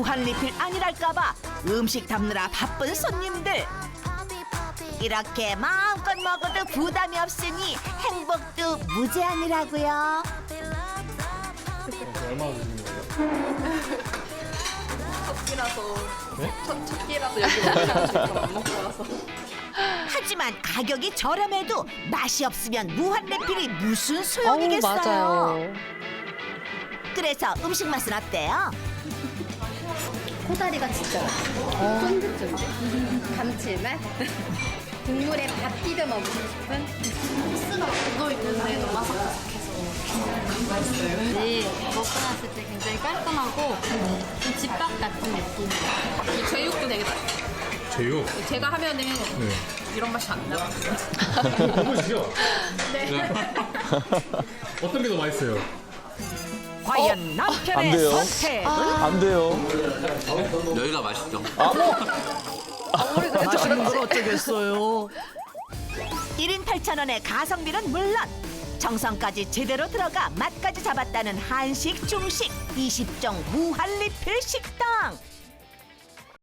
무한리필 아니랄까봐 음식 담느라 바쁜 손님들 이렇게 마음껏 먹어도 부담이 없으니 행복도 무제한이라고요 얼마나 드시는 거예요? 첫끼라서 네? 첫, 첫 끼라서 여기 오셔가지고 안 먹고 와서 하지만 가격이 저렴해도 맛이 없으면 무한리필이 무슨 어우, 소용이겠어요 맞아요. 그래서 음식 맛은 어때요? 코다리가 진짜 맛있어. 쫀득쫀득. 감칠맛. 국물에 밥 비벼 먹고 싶은. 소스가 묻어 있는데 너무 아삭아삭해서 맛있어요. 네, 먹고 났을 때 굉장히 깔끔하고 좀 집밥 같은 느낌. 이 제육도 되게 맛있어요. 제육. 제가 하면은 네. 이런 맛이 안 나요. 먹으시죠? 네. 어떤 게 더 맛있어요? 과연 안 남편의 돼요. 선택은? 안 돼요. 여기가 맛있죠. 맛있는 걸 어쩌겠어요 1인 8,000원의 가성비는 물론 정성까지 제대로 들어가 맛까지 잡았다는 한식 중식 20종 무한리필 식당